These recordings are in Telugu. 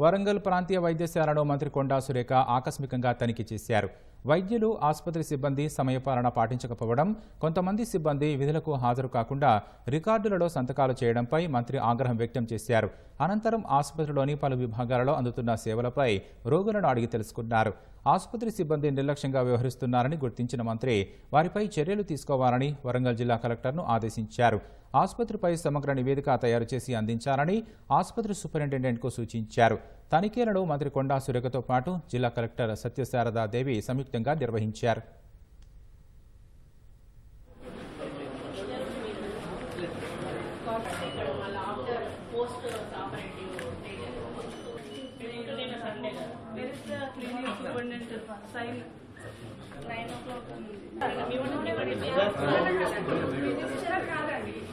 వరంగల్ ప్రాంతీయ వైద్యశాలలో మంత్రి కొండా సురేఖ ఆకస్మికంగా తనిఖీ చేశారు. వైద్యులు ఆసుపత్రి సిబ్బంది సమయపాలన పాటించకపోవడం కొంతమంది సిబ్బంది విధులకు హాజరు కాకుండా రికార్డులలో సంతకాలు చేయడంపై మంత్రి ఆగ్రహం వ్యక్తం చేశారు. అనంతరం ఆసుపత్రిలోని పలు విభాగాలలో అందుతున్న సేవలపై రోగులను అడిగి తెలుసుకున్నారు. ఆసుపత్రి సిబ్బంది నిర్లక్ష్యంగా వ్యవహరిస్తున్నారని గుర్తించిన మంత్రి వారిపై చర్యలు తీసుకోవాలని వరంగల్ జిల్లా కలెక్టర్ను ఆదేశించారు. ఆసుపత్రిపై సమగ్ర నివేదిక తయారు చేసి అందించాలని ఆసుపత్రి సూపరింటెండెంట్కు సూచించారు. తనిఖీలను మంత్రి కొండా సురేఖతో పాటు జిల్లా కలెక్టర్ సత్యశారదా దేవి సంయుక్తంగా నిర్వహించారు. సైన్ నైన్ ఓ క్లాక్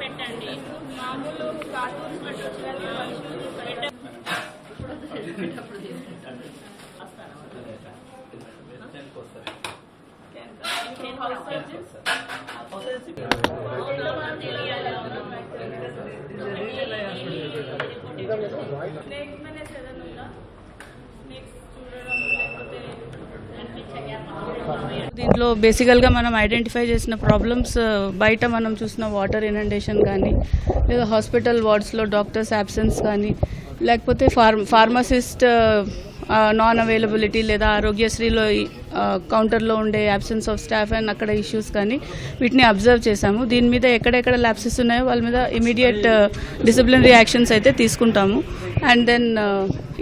పెట్టండి. మామూలు కార్టూన్స్ పెట్టచ్చు దీంట్లో బేసికల్గా మనం ఐడెంటిఫై చేసిన ప్రాబ్లమ్స్ బయట మనం చూసిన వాటర్ ఇనండేషన్ కానీ లేదా హాస్పిటల్ వార్డ్స్లో డాక్టర్స్ అబ్సెన్స్ కానీ లేకపోతే ఫార్మ్ ఫార్మసిస్ట్ నాన్ అవైలబిలిటీ లేదా ఆరోగ్యశ్రీలో కౌంటర్లో ఉండే అబ్సెన్స్ ఆఫ్ స్టాఫ్ అండ్ అక్కడ ఇష్యూస్ కానీ వీటిని అబ్జర్వ్ చేశాము. దీని మీద ఎక్కడెక్కడ ల్యాప్సెస్ ఉన్నాయో వాళ్ళ మీద ఇమీడియట్ డిసిప్లినరీ యాక్షన్స్ అయితే తీసుకుంటాము. అండ్ దెన్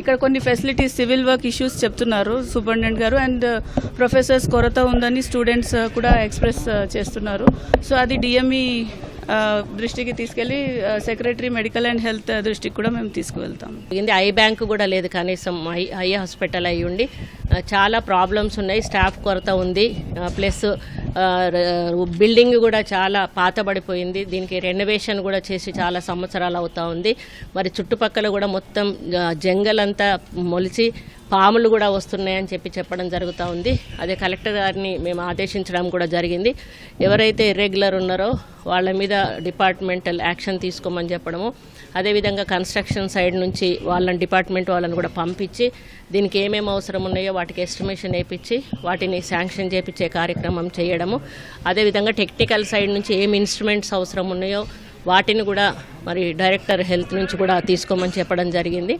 ఇక్కడ కొన్ని ఫెసిలిటీస్ సివిల్ వర్క్ ఇష్యూస్ చెప్తున్నారు సూపరింటెండెంట్ గారు. అండ్ ప్రొఫెసర్స్ కొరత ఉందని స్టూడెంట్స్ కూడా ఎక్స్ప్రెస్ చేస్తున్నారు. సో అది డిఎంఈ దృష్టికి తీసుకెళ్ళి సెక్రటరీ మెడికల్ అండ్ హెల్త్ దృష్టికి కూడా మేము తీసుకువెళ్తాం. ఇది ఐ బ్యాంక్ కూడా లేదు కనీసం ఐ ఐ హాస్పిటల్ అయి ఉండి చాలా ప్రాబ్లమ్స్ ఉన్నాయి స్టాఫ్ కొరత ఉంది ప్లస్ బిల్డింగ్ కూడా చాలా పాతబడిపోయింది దీనికి రెనోవేషన్ కూడా చేసి చాలా సంవత్సరాలు అవుతా ఉంది. మరి చుట్టుపక్కల కూడా మొత్తం జంగల్ అంతా మొలిచి పాములు కూడా వస్తున్నాయని చెప్పి చెప్పడం జరుగుతూ ఉంది. అదే కలెక్టర్ గారిని మేము ఆదేశించడం కూడా జరిగింది. ఎవరైతే ఇర్రెగ్యులర్ ఉన్నారో వాళ్ళ మీద డిపార్ట్మెంటల్ యాక్షన్ తీసుకోమని చెప్పడము. అదేవిధంగా కన్స్ట్రక్షన్ సైడ్ నుంచి వాళ్ళని డిపార్ట్మెంట్ వాళ్ళని కూడా పంపించి దీనికి ఏమేమి అవసరం ఉన్నాయో వాటికి ఎస్టిమేషన్ వేయించి వాటిని శాంక్షన్ చేపించే కార్యక్రమం చేయడము. అదేవిధంగా టెక్నికల్ సైడ్ నుంచి ఏం ఇన్స్ట్రుమెంట్స్ అవసరం ఉన్నాయో వాటిని కూడా మరి డైరెక్టర్ హెల్త్ నుంచి కూడా తీసుకోమని చెప్పడం జరిగింది.